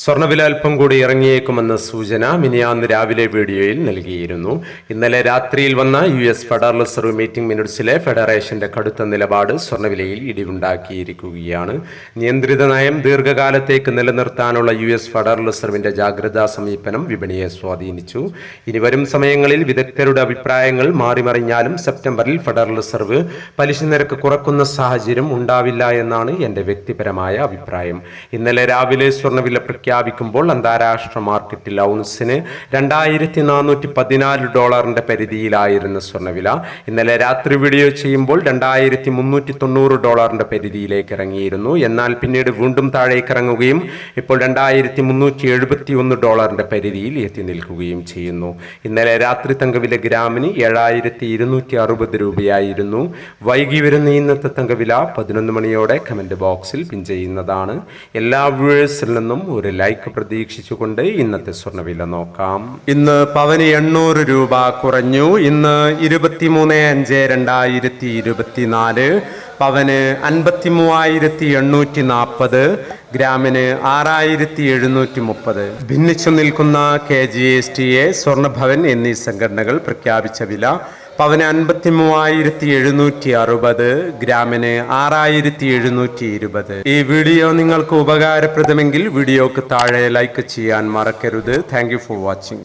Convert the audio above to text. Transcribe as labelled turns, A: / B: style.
A: സ്വർണവില അല്പം കൂടി ഇറങ്ങിയേക്കുമെന്ന സൂചന മിനിയാന്ന് രാവിലെ വീഡിയോയിൽ നൽകിയിരുന്നു. ഇന്നലെ രാത്രിയിൽ വന്ന U S federal reserve meeting മിനിറ്റ്സിലെ ഫെഡറേഷന്റെ കടുത്ത നിലപാട് സ്വർണവിലയിൽ ഇടിവുണ്ടാക്കിയിരിക്കുകയാണ്. നിയന്ത്രിത നയം ദീർഘകാലത്തേക്ക് നിലനിർത്താനുള്ള യു എസ് ഫെഡറൽ റിസർവിന്റെ ജാഗ്രതാ സമീപനം വിപണിയെ സ്വാധീനിച്ചു. ഇനി വരും സമയങ്ങളിൽ വിദഗ്ധരുടെ അഭിപ്രായങ്ങൾ മാറിമറിഞ്ഞാലും സെപ്റ്റംബറിൽ ഫെഡറൽ റിസർവ് പലിശ നിരക്ക് കുറക്കുന്ന സാഹചര്യം ഉണ്ടാവില്ല എന്നാണ് എന്റെ വ്യക്തിപരമായ അഭിപ്രായം. ഇന്നലെ രാവിലെ സ്വർണവില പ്രഖ്യാപിക്കുമ്പോൾ അന്താരാഷ്ട്ര മാർക്കറ്റിൽ ഔൺസിന് രണ്ടായിരത്തി നാനൂറ്റി പതിനാല് ഡോളറിന്റെ പരിധിയിലായിരുന്ന സ്വർണവില. ഇന്നലെ രാത്രി വീഡിയോ ചെയ്യുമ്പോൾ രണ്ടായിരത്തി മുന്നൂറ്റി തൊണ്ണൂറ് ഡോളറിന്റെ പരിധിയിലേക്ക് ഇറങ്ങിയിരുന്നു. എന്നാൽ പിന്നീട് വീണ്ടും താഴേക്ക് ഇറങ്ങുകയും ഇപ്പോൾ രണ്ടായിരത്തി മുന്നൂറ്റി എഴുപത്തി ഒന്ന് ഡോളറിന്റെ പരിധിയിൽ എത്തി നിൽക്കുകയും ചെയ്യുന്നു. ഇന്നലെ രാത്രി തങ്കവില ഗ്രാമിന് ഏഴായിരത്തി ഇരുന്നൂറ്റി അറുപത് രൂപയായിരുന്നു. വൈകി വരുന്ന ഇന്നത്തെ തങ്കവില പതിനൊന്ന് മണിയോടെ കമന്റ് ബോക്സിൽ പിൻ ചെയ്യുന്നതാണ്. എല്ലാ വ്യൂവേഴ്സിൽ നിന്നും ഒരു ലൈക്ക് പ്രതീക്ഷിച്ചുകൊണ്ട് ഇന്നത്തെ സ്വർണവില നോക്കാം. ഇന്ന് പവന് എണ്ണൂറ് രൂപ കുറഞ്ഞു. ഇന്ന് ഇരുപത്തിമൂന്ന് അഞ്ച് രണ്ടായിരത്തി ഇരുപത്തിനാല്. പവന് അൻപത്തി മൂവായിരത്തി എണ്ണൂറ്റി നാൽപ്പത് ഗ്രാമിന് ആറായിരത്തി എഴുന്നൂറ്റി മുപ്പത്. ഭിന്നിച്ചു നിൽക്കുന്ന K G S T A Swarnabhavan എന്നീ സംഘടനകൾ പ്രഖ്യാപിച്ച വില പവന് അൻപത്തി മൂവായിരത്തി എഴുന്നൂറ്റി അറുപത് ഗ്രാമിന് ആറായിരത്തി എഴുന്നൂറ്റി ഇരുപത് ഈ വീഡിയോ നിങ്ങൾക്ക് ഉപകാരപ്രദമെങ്കിൽ വീഡിയോക്ക് താഴെ ലൈക്ക് ചെയ്യാൻ മറക്കരുത്. Thank for watching